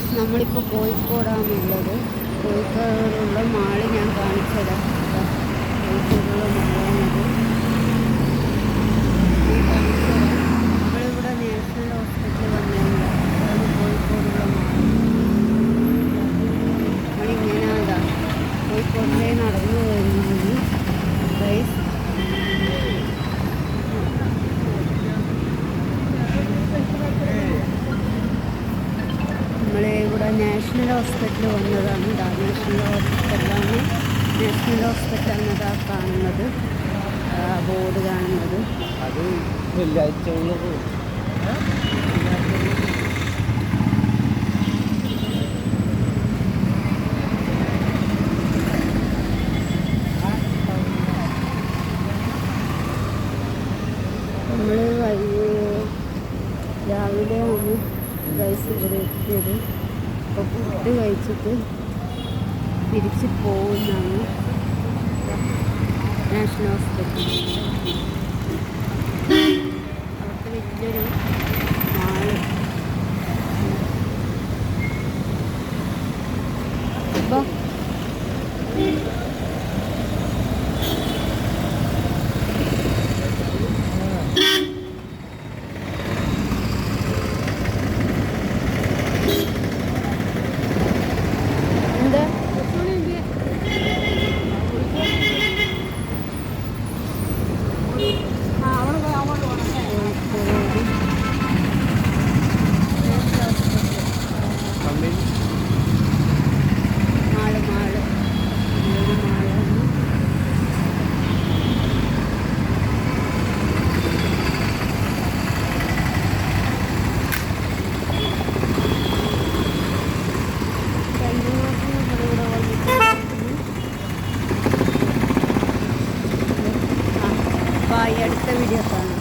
Guys നമ്മളിപ്പോൾ കോഴിക്കോടാണുള്ളത്. കോഴിക്കോടുള്ള മാളി ഞാൻ കാണിച്ചതാണ് കോഴിക്കോടുള്ള മാളാണിത് ഞാൻ കാണിച്ചുതരാം. നമ്മളിവിടെ നാഷണൽ ഹോസ്പിറ്റലിൽ വന്നതല്ല അതാണ് കോഴിക്കോടുള്ള മാൾ നമ്മളിങ്ങനെ അതാ കോഴിക്കോടിലേ നടന്നു വരുന്നത് ഗൈസ് നമ്മൾ ഇവിടെ നാഷണൽ ഹോസ്പിറ്റൽ വന്നതാണ്. ഇതാ നാഷണൽ ഹോസ്പിറ്റലാണ് നാഷണൽ ഹോസ്പിറ്റൽ എന്നതാ കാണുന്നത്. ബോർഡ് കാണുന്നത്. അത് വെള്ളിയാഴ്ച ഉള്ളത്. നമ്മൾ രാവിലെയാണ് ഗൈസ് ഇവിടെ എത്തിയത്. അപ്പോൾ ഫുഡ് കഴിച്ചിട്ട് തിരിച്ച് പോകുന്നതാണ് നാഷണൽ ഹോസ്പിറ്റൽ അവിടുത്തെ വലിയൊരു മാൾ. അപ്പോൾ എന്താ ഈ അടുത്ത വീഡിയോ കാണാം.